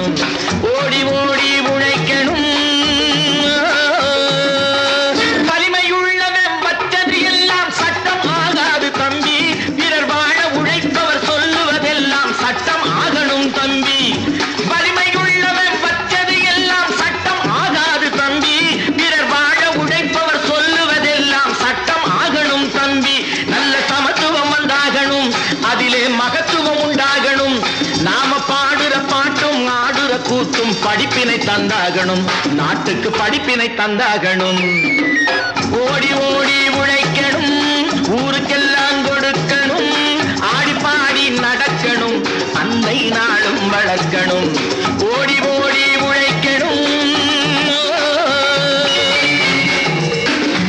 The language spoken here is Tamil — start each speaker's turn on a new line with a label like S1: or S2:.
S1: உழைக்கணும் ஓடி ஓடி உழைக்கணும் வலிமையுள்ள வெம்பத்தது எல்லாம் சட்டம் ஆகாது தம்பி. பிறர் வாழ உழைப்பவர் சொல்லுவதெல்லாம் சட்டம் ஆகணும் தம்பி. வலிமையுள்ள வெம்பத்தது எல்லாம் சட்டம் ஆகாது தம்பி. பிறர் அதிலே மகத்துவம் உண்டு. கூத்தும் படிப்பினை தந்தாகணும். நாட்டுக்கு படிப்பினை தந்தாகணும். ஓடி ஓடி உழைக்கணும். ஊருக்கெல்லாம் கொடுக்கணும். ஆடி பாடி நடக்கணும். அன்னை நாளும் வளர்க்கணும்.